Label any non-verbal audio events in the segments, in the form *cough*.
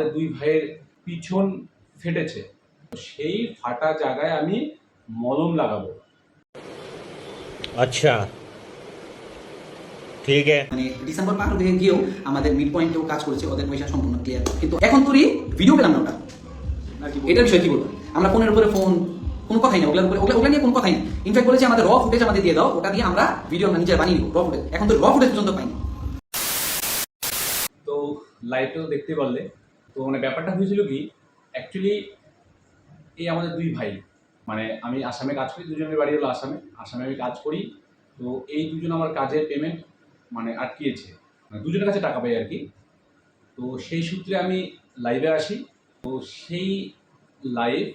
আমাদের দুই ভাইয়ের পিছন ফেটেছে। সেই ফাটা জায়গায় আমি মলম লাগাবো। আচ্ছা। ঠিক মানে ডিসেম্বর পার হয়ে গিয়েও আমাদের মিড কাজ করেছে ওদের পয়সা সম্পূর্ণ ক্লিয়ার কিন্তু এখন ভিডিও পেলাম না ওটা। এটার বিষয়ে কি বলব? আমরা ফোনের উপরে ফোন কোনো কথাই না ওগুলো ওগুলো নিয়ে কোনো কথাই না। ইনফ্যাক্ট আমাদের র ফুটেজ আমাদের দিয়ে দাও ওটা দিয়ে আমরা ভিডিও আমরা নিজের বানিয়ে নিব র ফুটেজ এখন তো র ফুটেজ পর্যন্ত পাইনি। তো লাইটও দেখতে পারলে। তো মানে ব্যাপারটা হয়েছিল কি অ্যাকচুয়ালি এই আমাদের দুই ভাই মানে আমি আসামে কাজ করি, দুজনের বাড়ি হলো আসামে আসামে আমি কাজ করি, তো এই দুজন আমার কাজের পেমেন্ট মানে আটকিয়েছে মানে দুজনের কাছে টাকা পাই আর কি। তো সেই সূত্রে আমি লাইভে আসি, তো সেই লাইভ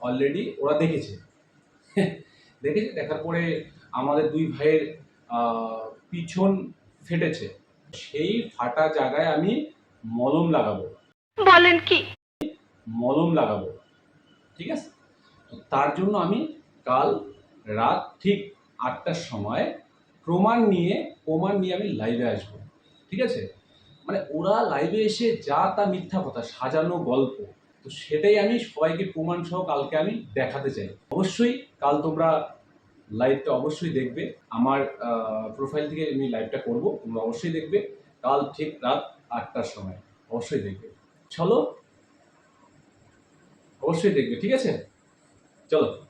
অলরেডি ওরা দেখেছে। *laughs* দেখেছে, দেখার পরে আমাদের দুই ভাইয়ের পিছন ফেটেছে। সেই ফাটা জায়গায় আমি মলম লাগাবো। বলেন কি? মলম লাগাবো। ঠিক আছে? তো তার জন্য আমি কাল রাত ঠিক আটটার সময় প্রমাণ নিয়ে প্রমাণ নিয়ে আমি লাইভে আসব। ঠিক আছে? মানে ওরা লাইভে এসে যা তা মিথ্যা কথা সাজানো গল্প তো সেটাই আমি সবাইকে প্রমাণ সহ কালকে আমি দেখাতে চাই। অবশ্যই কাল তোমরা লাইভটা অবশ্যই দেখবে। আমার প্রোফাইল থেকে আমি লাইভটা করব তোমরা অবশ্যই দেখবে। কাল ঠিক রাত আটটার সময়। অবশ্যই দেখবে। চলো। অবশ্যই দেখবে ঠিক আছে? চলো।